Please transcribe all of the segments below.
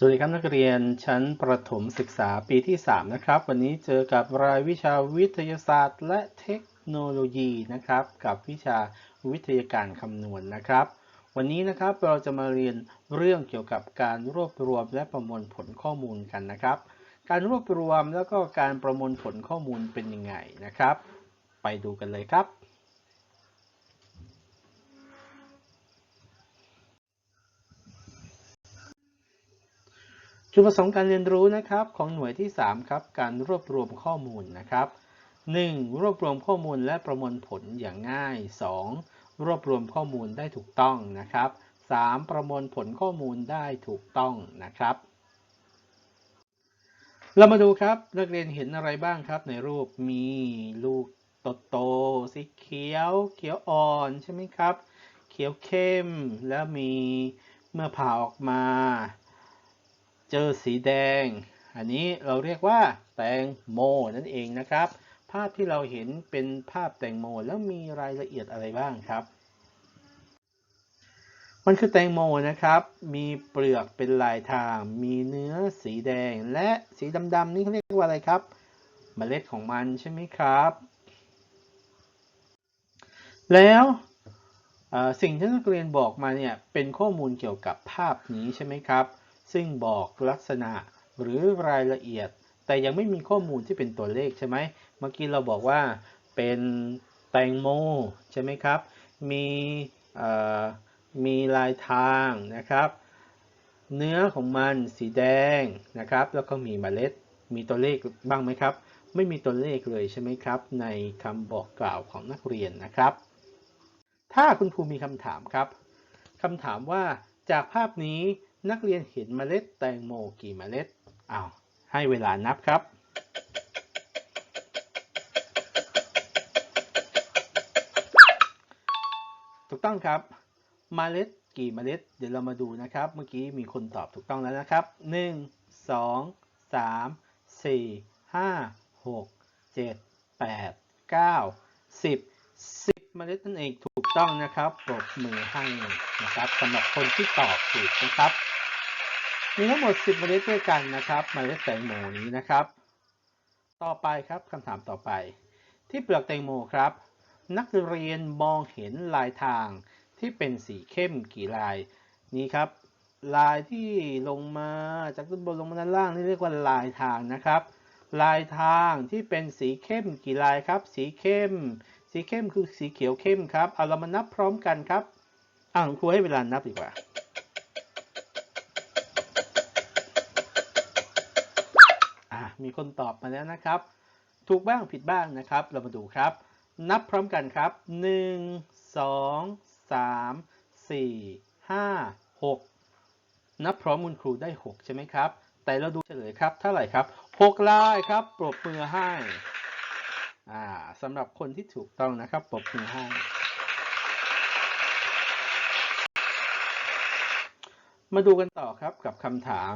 สวัสดีครับนักเรียนชั้นประถมศึกษาปีที่ 3 นะครับ วันนี้เจอกับรายวิชาวิทยาศาสตร์ และเทคโนโลยีนะครับ กับวิชาวิทยาการคำนวณนะครับ วันนี้นะครับเราจะมาเรียนเรื่องเกี่ยวกับการรวบรวมและประมวลผลข้อมูลกันนะครับ การรวบรวมแล้วก็การประมวลผลข้อมูลเป็นยังไงนะครับ ไปดูกันเลยครับ จุดประสงค์การเรียนรู้นะครับของหน่วยที่ 3 ครับ การรวบรวมข้อมูลนะครับ 1. รวบรวมข้อมูลและประมวลผลอย่างง่าย 2. รวบรวมข้อมูลได้ถูกต้องนะครับ 3. ประมวลผลข้อมูลได้ถูกต้องนะครับ เรามาดูครับนักเรียนเห็นอะไรบ้างครับ ในรูปมีลูกโตๆสีเขียว เขียวอ่อนใช่ไหมครับ เขียวเข้มแล้วมีเมื่อผ่าออกมา เจอสีแดง อันนี้เราเรียกว่าแตงโมนั่นเองนะครับ ภาพที่เราเห็นเป็นภาพแตงโมแล้วมีรายละเอียดอะไรบ้างครับ มันคือแตงโมนะครับ มีเปลือกเป็นลายทาง มีเนื้อสีแดง และสีดำๆนี่เขาเรียกว่าอะไรครับเมล็ดของมันใช่ไหมครับ แล้วสิ่งที่นักเรียนบอกมาเนี่ยเป็นข้อมูลเกี่ยวกับภาพนี้ใช่ไหมครับ ซึ่งบอกลักษณะหรือรายละเอียด แต่ยังไม่มีข้อมูลที่เป็นตัวเลขใช่ไหมเมื่อกี้เราบอกว่าเป็นแตงโมใช่ไหมครับ มีมีลายทางนะครับ เนื้อของมันสีแดงนะครับ แล้วก็มีเมล็ด มีตัวเลขบ้างไหมครับ ไม่มีตัวเลขเลยใช่ไหมครับ ในคำบอกกล่าวของนักเรียนนะครับ ถ้าคุณครูมีคำถามครับคำถามว่าจากภาพนี้ นักเรียนเห็นเมล็ดแตงโมกี่เมล็ดอ้าวให้เวลานับครับถูกต้องครับเมล็ดกี่เมล็ด เดี๋ยวเรามาดูนะครับ เมื่อกี้มีคนตอบถูกต้องแล้วนะครับ 1 2 3 4 5 6 7 8 9 10 10 เมล็ดนั่นเองถูก ต้องนะครับปรบมือให้นะครับสำหรับคนที่ตอบถูกนะครับ มีทั้งหมด 10เมล็ดด้วยกันนะครับเมล็ดแตงโมนี้นะครับ ต่อไปครับคำถามต่อไป ที่เปลือกแตงโมครับ นักเรียนมองเห็นลายทางที่เป็นสีเข้มกี่ลายนี่ครับ ลายที่ลงมาจากด้านบนลงมาด้านล่างนี่เรียกว่าลายทางนะครับ ลายทางที่เป็นสีเข้มกี่ลายครับ สีเข้ม สีเข้มคือสีเขียวเข้มครับ เอาเรามานับพร้อมกันครับ อ่าครูให้เวลานับดีกว่าอะมีคนตอบมาแล้วนะครับ ถูกบ้างผิดบ้างนะครับ เรามาดูครับ นับพร้อมกันครับ 1 2 3 4 5 6 นับพร้อมคุณครูได้ 6 ใช่ไหมครับ แต่เราดูเฉลยครับเท่าไหร่ครับ 6 ลายครับ ปรบมือให้ อ่าสำหรับคนที่ถูกต้องนะครับปรบมือให้มาดูกันต่อครับกับคำถาม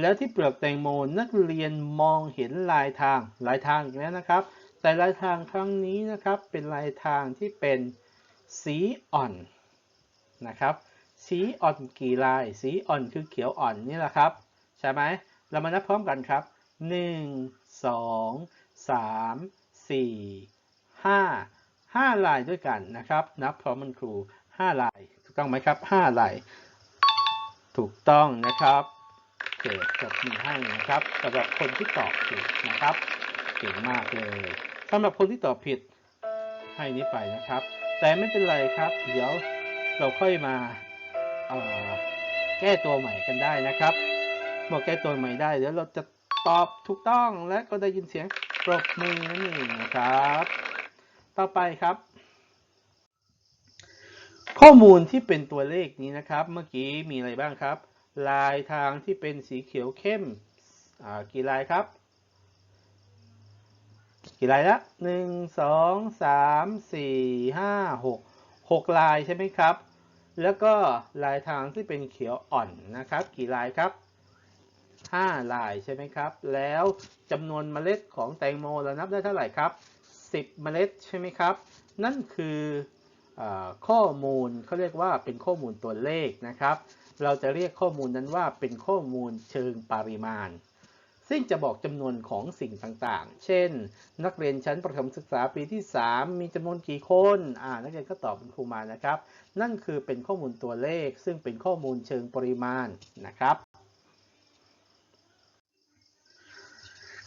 แล้วที่เปลือกแตงโมนักเรียนมองเห็นลายทางลายทางอีกแล้วนะครับ แต่ลายทางครั้งนี้นะครับเป็นลายทางที่เป็นสีอ่อนนะครับ สีอ่อนกี่ลาย สีอ่อนคือเขียวอ่อนนี่แหละครับ ใช่ไหมเรามานับพร้อมกันครับ 1 2 3 4 5 5ลายด้วยกันนะครับ นับพร้อมมันครู 5 ลาย ถูกต้องไหมครับ 5 ลาย ถูกต้องนะครับเกิดกับมือให้นะครับสำหรับคนที่ตอบถูกนะครับเก่งมากเลยสำหรับคนที่ตอบผิดให้นี้ไปนะครับ แต่ไม่เป็นไรครับ เดี๋ยวเราค่อยมาแก้ตัวใหม่กันได้นะครับเมื่อแก้ตัวใหม่ได้เดี๋ยวเราจะตอบถูกต้องและก็ได้ยินเสียง ปรบมือนั่นเองนะครับ ต่อไปครับ ข้อมูลที่เป็นตัวเลขนี้นะครับ เมื่อกี้มีอะไรบ้างครับ ลายทางที่เป็นสีเขียวเข้มอ่ากี่ลายครับ กี่ลายละหนึ่งสองสามสี่ห้าหกหกลายใช่ไหมครับ แล้วก็ลายทางที่เป็นเขียวอ่อนนะครับ กี่ลายครับ ห้าลายใช่ไหมครับ แล้วจำนวนเมล็ดของแตงโมเรานับได้เท่าไหร่ครับสิบเมล็ดใช่ไหมครับ นั่นคืออข้อมูลเขาเรียกว่าเป็นข้อมูลตัวเลขนะครับ เราจะเรียกข้อมูลนั้นว่าเป็นข้อมูลเชิงปริมาณ ซึ่งจะบอกจำนวนของสิ่งต่างๆ เช่น นักเรียนชั้นประถมศึกษาปีที่ 3 มีจำนวนกี่คนอ่านักเรียนก็ตอบคุณครูมานะครับ นั่นคือเป็นข้อมูลตัวเลข ซึ่งเป็นข้อมูลเชิงปริมาณนะครับ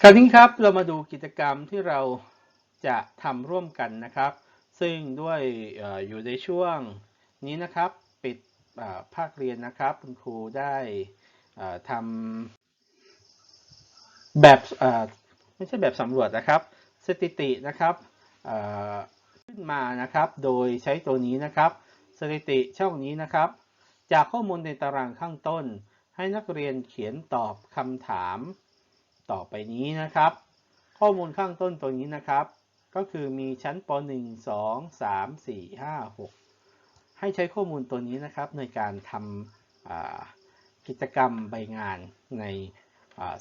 คราวนี้ครับเรามาดูกิจกรรมที่เราจะทำร่วมกันนะครับ ซึ่งด้วยออยู่ในช่วงนี้นะครับ ปิดภาคเรียนนะครับคุณครูได้ทำแบบไม่ใช่แบบสำรวจนะครับ สถิตินะครับขึ้นมานะครับ โดยใช้ตัวนี้นะครับ สถิติช่องนี้นะครับ จากข้อมูลในตารางข้างต้น ให้นักเรียนเขียนตอบคำถาม ต่อไปนี้นะครับ ข้อมูลข้างต้นตัวนี้นะครับ ก็คือมีชั้นป .1 2 3 4 5 6 ให้ใช้ข้อมูลตัวนี้นะครับ ในการทำกิจกรรมใบงานใน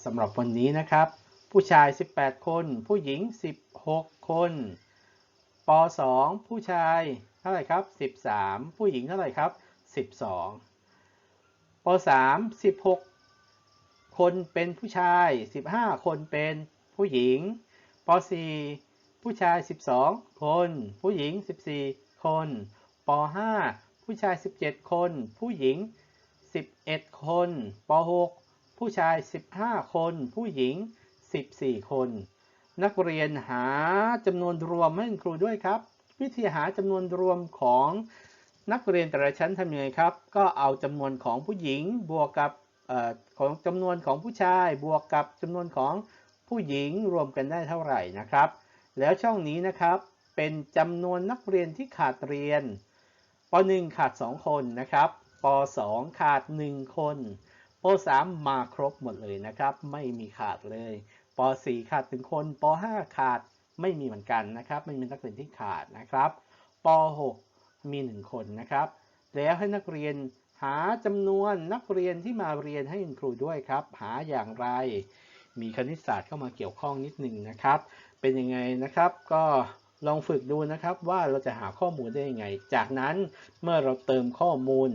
สำหรับวันนี้นะครับ ผู้ชาย 18 คน ผู้หญิง 16 คนป .2 ผู้ชายเท่าไหร่ครับ 13 ผู้หญิงเท่าไหร่ครับ 12ป .3 16 คนเป็นผู้ชาย 15 คนเป็นผู้หญิงป .4 ผู้ชาย 12 คน ผู้หญิง 14 คนป .5 ผู้ชาย 17 คน ผู้หญิง 11 คนป .6 ผู้ชาย 15 คน ผู้หญิง 14 คน นักเรียนหาจำนวนรวมให้ครูด้วยครับ วิธีหาจำนวนรวมของนักเรียนแต่ละชั้นทำยังไงครับ ก็เอาจำนวนของผู้หญิงบวกกับ ของจำนวนของผู้ชายบวกกับจำนวนของผู้หญิงรวมกันได้เท่าไหร่นะครับ แล้วช่องนี้นะครับเป็นจำนวนนักเรียนที่ขาดเรียนป .1 ขาด 2 คนนะครับป .2 ขาด 1 คนป .3 มาครบหมดเลยนะครับ ไม่มีขาดเลยป .4 ขาด 1 คนป .5 ขาดไม่มีเหมือนกันนะครับ ไม่มีนักเรียนที่ขาดนะครับป .6 มี 1 คนนะครับ แล้วให้นักเรียน หาจำนวนนักเรียนที่มาเรียนให้คุณครูด้วยครับ หาอย่างไร มีคณิตศาสตร์เข้ามาเกี่ยวข้องนิดหนึ่งนะครับ เป็นยังไงนะครับก็ลองฝึกดูนะครับว่าเราจะหาข้อมูลได้ยังไง จากนั้นเมื่อเราเติมข้อมูล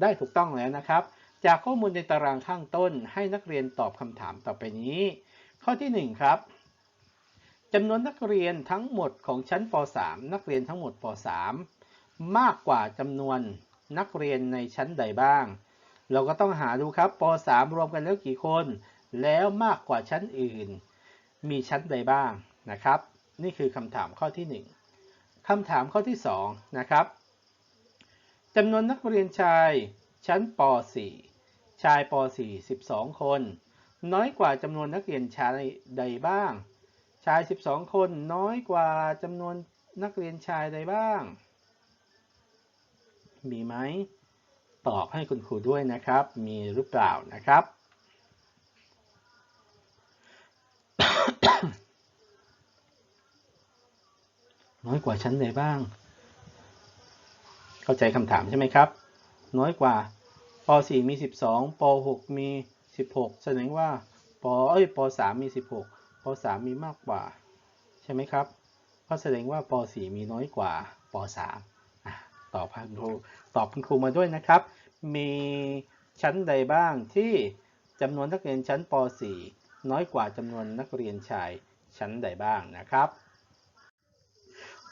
ได้ถูกต้องแล้วนะครับ จากข้อมูลในตารางข้างต้น ให้นักเรียนตอบคำถามต่อไปนี้ ข้อที่ 1 ครับจำนวนนักเรียนทั้งหมดของชั้นป .3 นักเรียนทั้งหมดป .3 มากกว่าจำนวน นักเรียนในชั้นใดบ้าง เราก็ต้องหาดูครับป .3 รวมกันแล้วกี่คน แล้วมากกว่าชั้นอื่น มีชั้นใดบ้างนะครับ นี่คือคำถามข้อที่ 1คำถามข้อที่2นะครับจำนวนนักเรียนชายชั้นป .4 ชายป .4 12 คน น้อยกว่าจำนวนนักเรียนชายใดบ้าง ชาย 12 คนน้อยกว่าจำนวนนักเรียนชายใดบ้าง มีไหมตอบให้คุณครูด้วยนะครับ มีหรือเปล่านะครับ น้อยกว่าชั้นใดบ้าง เข้าใจคำถามใช่ไหมครับ น้อยกว่าป .4 มี 12ป .6 มี 16 แสดงว่าปเอ้ยป .3 มี 16ป .3 มีมากกว่า ใช่ไหมครับก็แสดงว่าป .4 มีน้อยกว่าป .3 ตอบคุณครูตอบคุณครูมาด้วยนะครับ มีชั้นใดบ้างที่จำนวนนักเรียนชั้นป .4 น้อยกว่าจำนวนนักเรียนชายชั้นใดบ้างนะครับ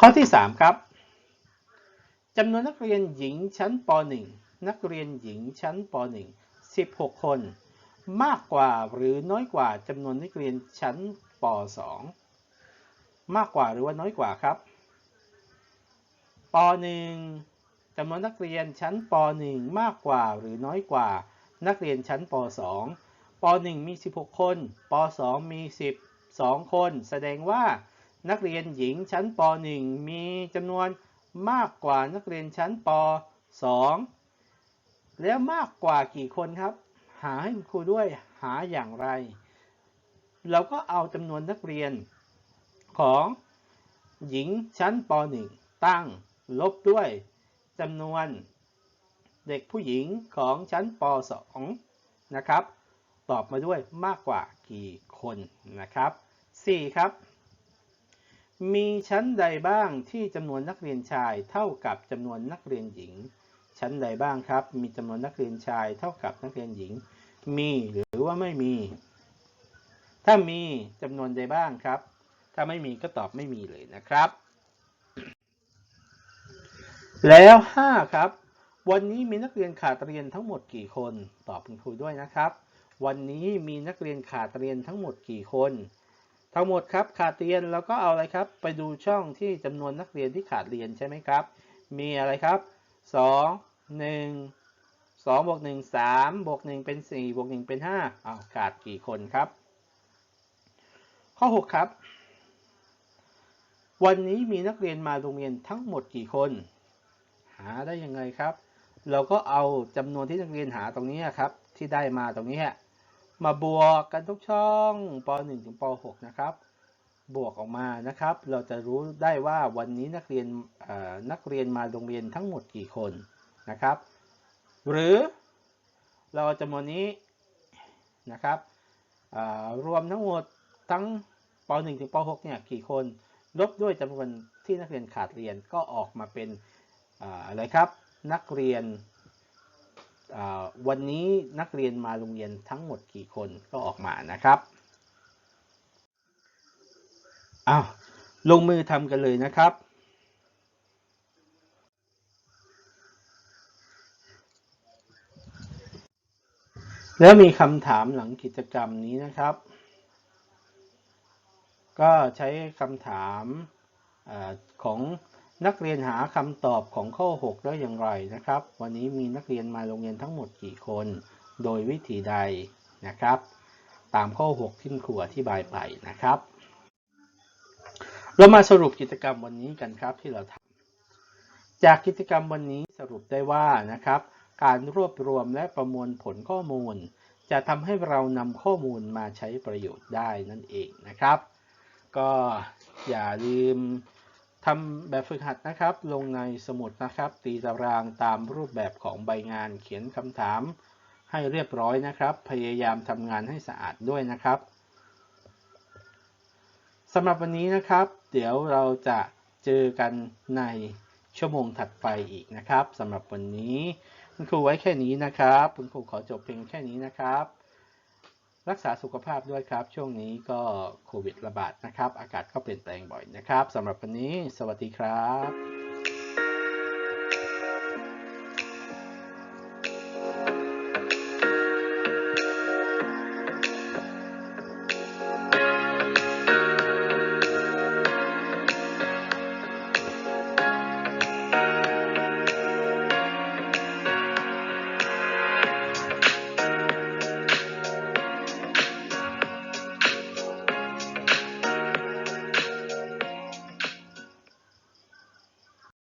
ข้อที่ 3 ครับจำนวนนักเรียนหญิงชั้นป .1 นักเรียนหญิงชั้นป .1 16 คน มากกว่าหรือน้อยกว่าจำนวนนักเรียนชั้นป .2 มากกว่าหรือว่าน้อยกว่าครับป .1 จำนวนนักเรียนชั้นป .1 มากกว่าหรือน้อยกว่า นักเรียนชั้นป .2 ป .1 มี 16 คนป .2 มี 12 คน แสดงว่านักเรียนหญิงชั้นป .1 มีจำนวนมากกว่านักเรียนชั้นป .2 แล้วมากกว่ากี่คนครับ หาให้ครูด้วยหาอย่างไร เราก็เอาจำนวนนักเรียนของหญิงชั้นป .1 ตั้งลบด้วย จำนวนเด็กผู้หญิงของชั้นป .2 นะครับ ตอบมาด้วยมากกว่ากี่คนนะครับ 4 ครับ มีชั้นใดบ้างที่จำนวนนักเรียนชายเท่ากับจำนวนนักเรียนหญิง ชั้นใดบ้างครับ มีจำนวนนักเรียนชายเท่ากับนักเรียนหญิง มีหรือว่าไม่มี ถ้ามีจำนวนใดบ้างครับ ถ้าไม่มีก็ตอบไม่มีเลยนะครับ แล้ว5ครับ วันนี้มีนักเรียนขาดเรียนทั้งหมดกี่คน ตอบคุณครูด้วยนะครับ วันนี้มีนักเรียนขาดเรียนทั้งหมดกี่คน ทั้งหมดครับขาดเรียนแล้วก็เอาอะไรครับ ไปดูช่องที่จำนวนนักเรียนที่ขาดเรียนใช่ไหมครับ มีอะไรครับ 2 1 2บวก1 3บวก1เป็น4บวก1เป็น5อ้าวขาดกี่คนครับ ข้อ 6 ครับ วันนี้มีนักเรียนมาโรงเรียนทั้งหมดกี่คน หาได้ยังไงครับ เราก็เอาจำนวนที่นักเรียนหาตรงนี้ครับ ที่ได้มาตรงนี้มาบวกกันทุกช่องป .1 ถึงป .6 นะครับ บวกออกมานะครับ เราจะรู้ได้ว่าวันนี้นักเรียนนักเรียนมาโรงเรียนทั้งหมดกี่คนนะครับ หรือเราจำนวนนี้นะครับรวมทั้งหมดทั้งป .1 ถึงป .6 เนี่ยกี่คนลบด้วยจำนวนที่นักเรียนขาดเรียนก็ออกมาเป็น อะไรครับนักเรียนวันนี้นักเรียนมาโรงเรียนทั้งหมดกี่คนก็ออกมานะครับอ้าวลงมือทำกันเลยนะครับแล้วมีคำถามหลังกิจกรรมนี้นะครับ ก็ใช้คำถามอของ นักเรียนหาคำตอบของข้อ 6 ได้อย่างไรนะครับ วันนี้มีนักเรียนมาโรงเรียนทั้งหมดกี่คน โดยวิธีใดนะครับ ตามข้อ 6 ที่ครูอธิบายไปนะครับ เรามาสรุปกิจกรรมวันนี้กันครับที่เราทำจากกิจกรรมวันนี้สรุปได้ว่านะครับ การรวบรวมและประมวลผลข้อมูล จะทำให้เรานำข้อมูลมาใช้ประโยชน์ได้นั่นเองนะครับ ก็อย่าลืม ทำแบบฝึกหัดนะครับ ลงในสมุดนะครับ ตีตารางตามรูปแบบของใบงานเขียนคำถามให้เรียบร้อยนะครับ พยายามทำงานให้สะอาดด้วยนะครับสำหรับวันนี้นะครับ เดี๋ยวเราจะเจอกันในชั่วโมงถัดไปอีกนะครับสำหรับวันนี้ คุณครูไว้แค่นี้นะครับ คุณครูขอจบเพียงแค่นี้นะครับ รักษาสุขภาพด้วยครับ ช่วงนี้ก็โควิดระบาดนะครับ อากาศก็เปลี่ยนแปลงบ่อยนะครับสำหรับวันนี้ สวัสดีครับ